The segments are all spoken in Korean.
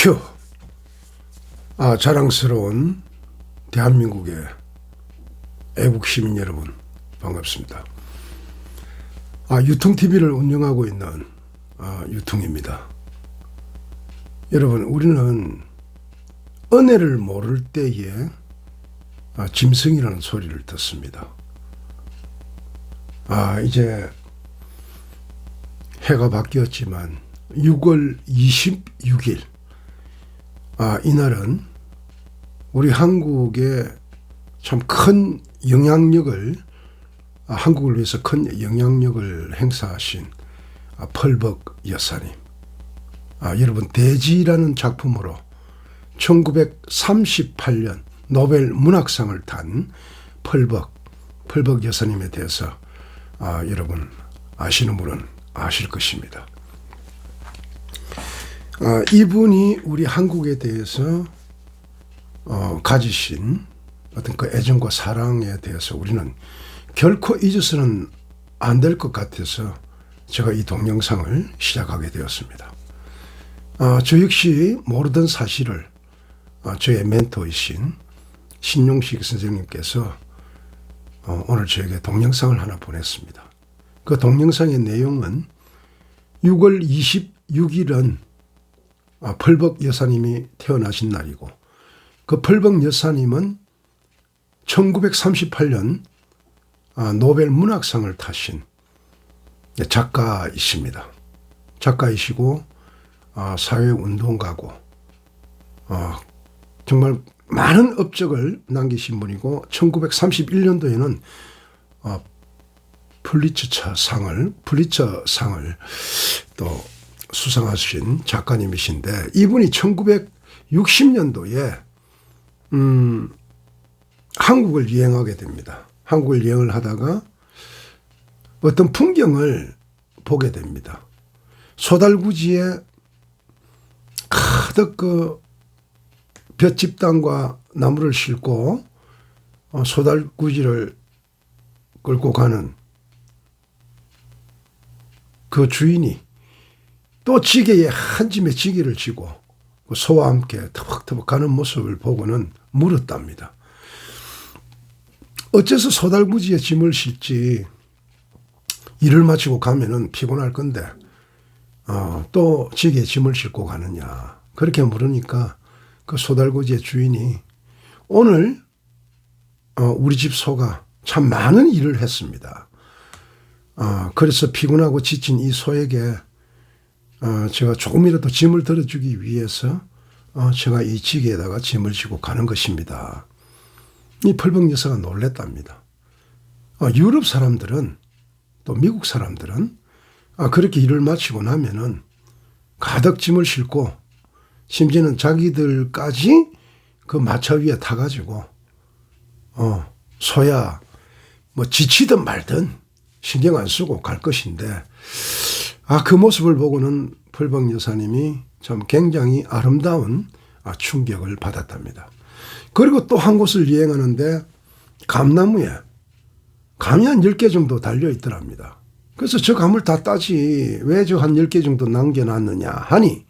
큐. 아, 자랑스러운 대한민국의 애국 시민 여러분, 반갑습니다. 아, 유통TV를 운영하고 있는 아, 유통입니다. 여러분, 우리는 은혜를 모를 때에 아, 짐승이라는 소리를 듣습니다. 아, 이제 해가 바뀌었지만 6월 26일 아, 이날은 우리 한국에 참 큰 영향력을 아, 한국을 위해서 큰 영향력을 행사하신 아, 펄벅 여사님. 아, 여러분 대지라는 작품으로 1938년 노벨 문학상을 탄 펄벅 펄벅 여사님에 대해서 아, 여러분 아시는 분은 아실 것입니다. 아, 이분이 우리 한국에 대해서 어, 가지신 어떤 그 애정과 사랑에 대해서 우리는 결코 잊어서는 안 될 것 같아서 제가 이 동영상을 시작하게 되었습니다. 아, 저 역시 모르던 사실을 아, 저의 멘토이신 신용식 선생님께서 어, 오늘 저에게 동영상을 하나 보냈습니다. 그 동영상의 내용은 6월 26일은 아, 펄벅 여사님이 태어나신 날이고 그 펄벅 여사님은 1938년 아, 노벨 문학상을 타신 작가이십니다. 작가이시고 아, 사회운동가고 정말 많은 업적을 남기신 분이고 1931년도에는 플리처 상을 플리처 상을 또 수상하신 작가님이신데 이분이 1960년도에 음 한국을 여행하게 됩니다. 한국을 여행을 하다가 어떤 풍경을 보게 됩니다. 소달구지에 가득 그 볏집단과 나무를 싣고 어, 소달구지를 끌고 가는 그 주인이 또 지게에 한 짐의 지게를 지고 그 소와 함께 터벅터벅 가는 모습을 보고는 물었답니다. 어째서 소달구지에 짐을 실지 일을 마치고 가면은 피곤할 건데 어, 또 지게에 짐을 싣고 가느냐 그렇게 물으니까 그 소달구지의 주인이 오늘 어, 우리 집 소가 참 많은 일을 했습니다. 어, 그래서 피곤하고 지친 이 소에게 어, 제가 조금이라도 짐을 들어주기 위해서 어, 제가 이 지게에다가 짐을 지고 가는 것입니다. 이 펄벅 여사가 놀랬답니다. 어, 유럽 사람들은 또 미국 사람들은 아, 그렇게 일을 마치고 나면은 가득 짐을 싣고 심지어는 자기들까지 그 마차 위에 타가지고 어, 소야 뭐 지치든 말든 신경 안 쓰고 갈 것인데 아, 그 모습을 보고는 풀벅 여사님이 참 굉장히 아름다운 아, 충격을 받았답니다. 그리고 또 한 곳을 여행하는데 감나무에 감이 한 10개 정도 달려 있더랍니다. 그래서 저 감을 다 따지 왜 저 한 10개 정도 남겨놨느냐 하니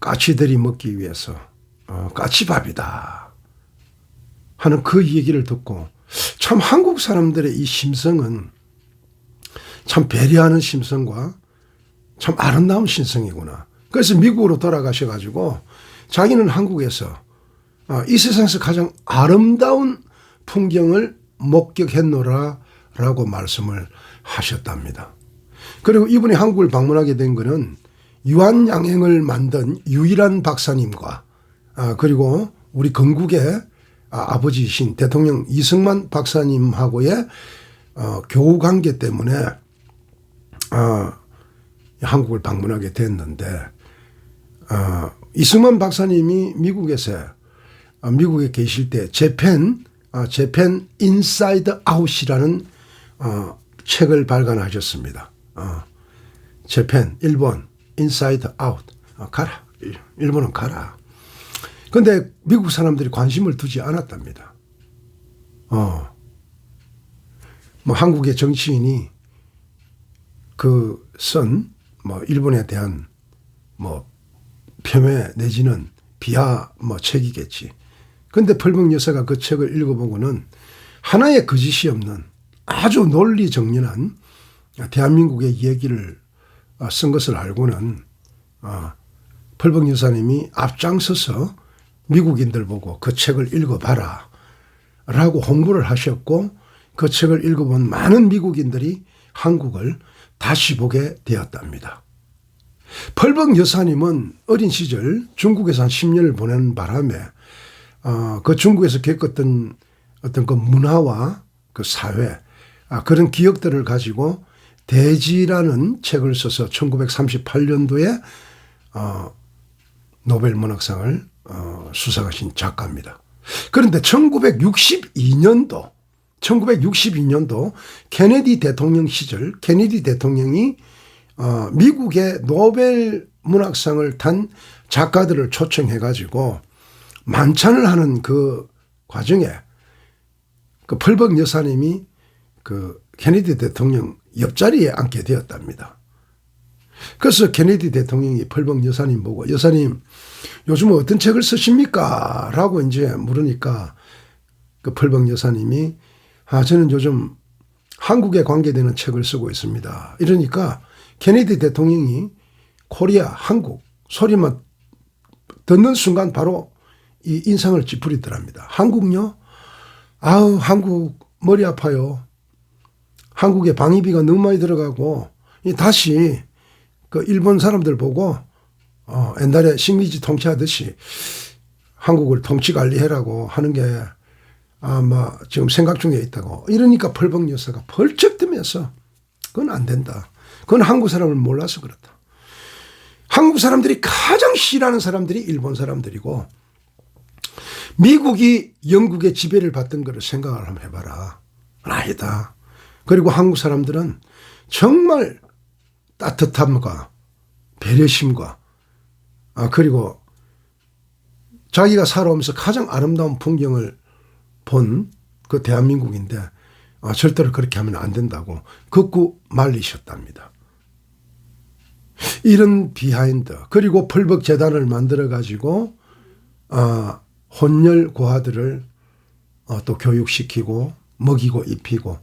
까치들이 먹기 위해서 어, 까치밥이다 하는 그 얘기를 듣고 참 한국 사람들의 이 심성은 참 배려하는 심성과 참 아름다운 신성이구나. 그래서 미국으로 돌아가셔가지고 자기는 한국에서 어, 이 세상에서 가장 아름다운 풍경을 목격했노라 라고 말씀을 하셨답니다. 그리고 이분이 한국을 방문하게 된 것은 유한양행을 만든 유일한 박사님과 아, 그리고 우리 건국의 아, 아버지이신 대통령 이승만 박사님하고의 어, 교우 관계 때문에 한국을 방문하게 됐는데 어, 이승만 박사님이 미국에서 어, 미국에 계실 때 재팬 어, 재팬 인사이드 아웃이라는 어, 책을 발간하셨습니다. 어, 재팬 일본 인사이드 아웃 어, 가라 일본은 가라. 근데 미국 사람들이 관심을 두지 않았답니다. 어. 뭐 한국의 정치인이 그쓴 뭐 일본에 대한 뭐 폄훼 내지는 비하 뭐 책이겠지. 근데 펄벅 여사가 그 책을 읽어보고는 하나의 거짓이 없는 아주 논리 정연한 대한민국의 얘기를 어, 쓴 것을 알고는 어, 펄벅 여사님이 앞장서서 미국인들 보고 그 책을 읽어봐라 라고 홍보를 하셨고 그 책을 읽어본 많은 미국인들이 한국을 다시 보게 되었답니다. 펄벅 여사님은 어린 시절 중국에서 한 10년을 보낸 바람에 어, 그 중국에서 겪었던 어떤 그 문화와 그 사회 아, 그런 기억들을 가지고 대지라는 책을 써서 1938년도에 어, 노벨 문학상을 어, 수상하신 작가입니다. 그런데 1962년도 1962년도 케네디 대통령 시절 케네디 대통령이 어, 미국의 노벨 문학상을 탄 작가들을 초청해 가지고 만찬을 하는 그 과정에 그 펄벅 여사님이 그 케네디 대통령 옆자리에 앉게 되었답니다. 그래서 케네디 대통령이 펄벅 여사님 보고 여사님 요즘 어떤 책을 쓰십니까? 라고 이제 물으니까 그 펄벅 여사님이 아 저는 요즘 한국에 관계되는 책을 쓰고 있습니다. 이러니까 케네디 대통령이 코리아 한국 소리만 듣는 순간 바로 이 인상을 찌푸리더랍니다. 한국요? 아우 한국 머리 아파요. 한국에 방위비가 너무 많이 들어가고 다시 그 일본 사람들 보고 어 옛날에 식민지 통치하듯이 한국을 통치 관리해라고 하는 게 아마 지금 생각 중에 있다고 이러니까 펄벅 여사가 벌쩍 뜨면서 그건 안 된다. 그건 한국 사람을 몰라서 그렇다. 한국 사람들이 가장 싫어하는 사람들이 일본 사람들이고 미국이 영국의 지배를 받던 거를 생각을 한번 해봐라. 아니다. 그리고 한국 사람들은 정말 따뜻함과 배려심과 아 그리고 자기가 살아오면서 가장 아름다운 풍경을 본 그 대한민국인데 아, 절대로 그렇게 하면 안 된다고 극구 말리셨답니다. 이런 비하인드 그리고 펄벅 재단을 만들어 가지고 아, 혼혈 고아들을 어, 또 교육시키고 먹이고 입히고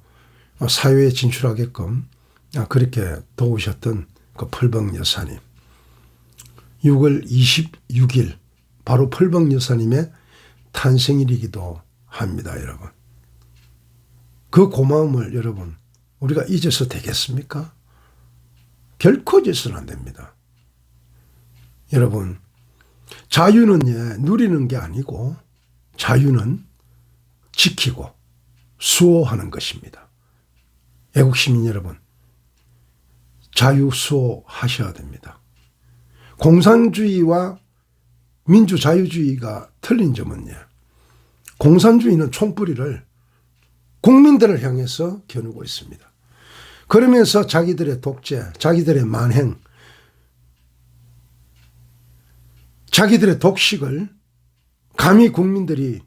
어, 사회에 진출하게끔 아, 그렇게 도우셨던 그 펄벅 여사님. 6월 26일 바로 펄벅 여사님의 탄생일이기도 합니다, 여러분. 그 고마움을 여러분 우리가 잊어서 되겠습니까? 결코 잊어서는 안 됩니다. 여러분 자유는 예, 누리는 게 아니고 자유는 지키고 수호하는 것입니다. 애국 시민 여러분, 자유 수호하셔야 됩니다. 공산주의와 민주자유주의가 틀린 점은 예, 공산주의는 총뿌리를 국민들을 향해서 겨누고 있습니다. 그러면서 자기들의 독재, 자기들의 만행, 자기들의 독식을 감히 국민들이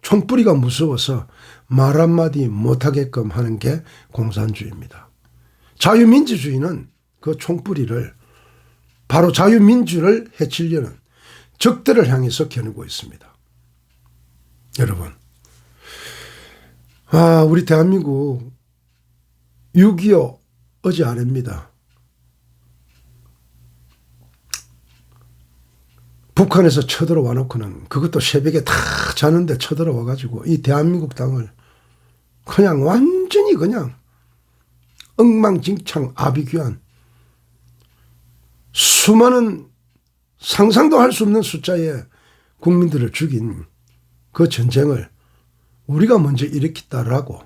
총뿌리가 무서워서 말 한마디 못하게끔 하는 게 공산주의입니다. 자유민주주의는 그 총뿌리를 바로 자유민주를 해치려는 적들을 향해서 겨누고 있습니다. 여러분, 아, 우리 대한민국 6.25 어제 아닙니다. 북한에서 쳐들어와 놓고는 그것도 새벽에 다 자는데 쳐들어와 가지고 이 대한민국 땅을 그냥 완전히 그냥 엉망진창 아비규환 수많은 상상도 할 수 없는 숫자의 국민들을 죽인 그 전쟁을 우리가 먼저 일으켰다라고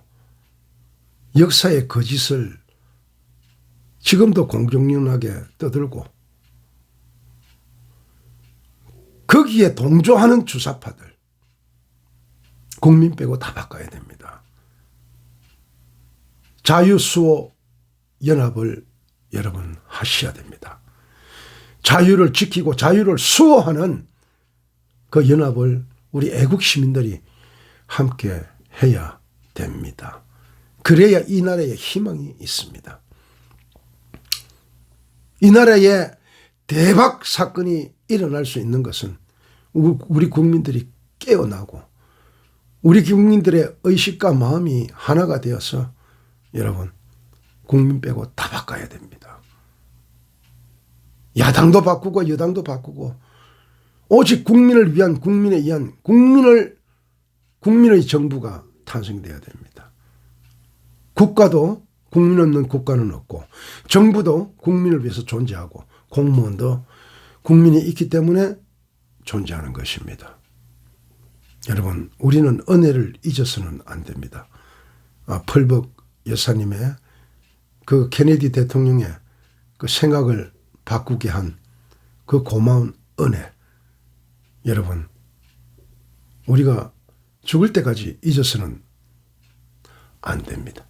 역사의 거짓을 지금도 공정연하게 떠들고 거기에 동조하는 주사파들 국민 빼고 다 바꿔야 됩니다. 자유수호 연합을 여러분 하셔야 됩니다. 자유를 지키고 자유를 수호하는 그 연합을 우리 애국 시민들이 함께 해야 됩니다. 그래야 이 나라에 희망이 있습니다. 이 나라에 대박 사건이 일어날 수 있는 것은 우- 우리 국민들이 깨어나고 우리 국민들의 의식과 마음이 하나가 되어서 여러분 국민 빼고 다 바꿔야 됩니다. 야당도 바꾸고 여당도 바꾸고 오직 국민을 위한 국민에 의한 국민을 국민의 정부가 탄생돼야 됩니다. 국가도 국민 없는 국가는 없고 정부도 국민을 위해서 존재하고 공무원도 국민이 있기 때문에 존재하는 것입니다. 여러분 우리는 은혜를 잊어서는 안 됩니다. 아, 펄벅 여사님의 그 케네디 대통령의 그 생각을 바꾸게 한 그 고마운 은혜 여러분 우리가 죽을 때까지 잊어서는 안 됩니다.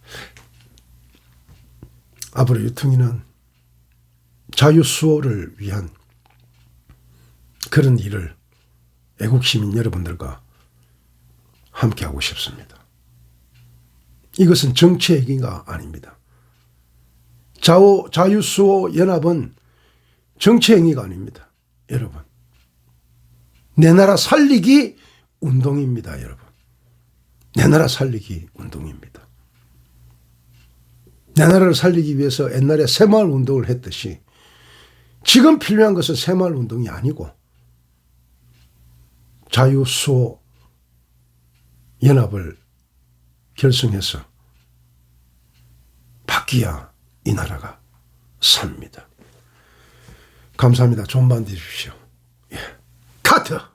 앞으로 유통이는 자유수호를 위한 그런 일을 애국시민 여러분들과 함께하고 싶습니다. 이것은 정치 얘기가 아닙니다. 자유, 자유수호 연합은 정치 행위가 아닙니다. 여러분. 내 나라 살리기 운동입니다. 여러분. 내 나라 살리기 운동입니다. 내 나라를 살리기 위해서 옛날에 새마을 운동을 했듯이 지금 필요한 것은 새마을 운동이 아니고 자유수호 연합을 결성해서 바뀌어야 이 나라가 삽니다. 감사합니다. 밤 되십시오. matter?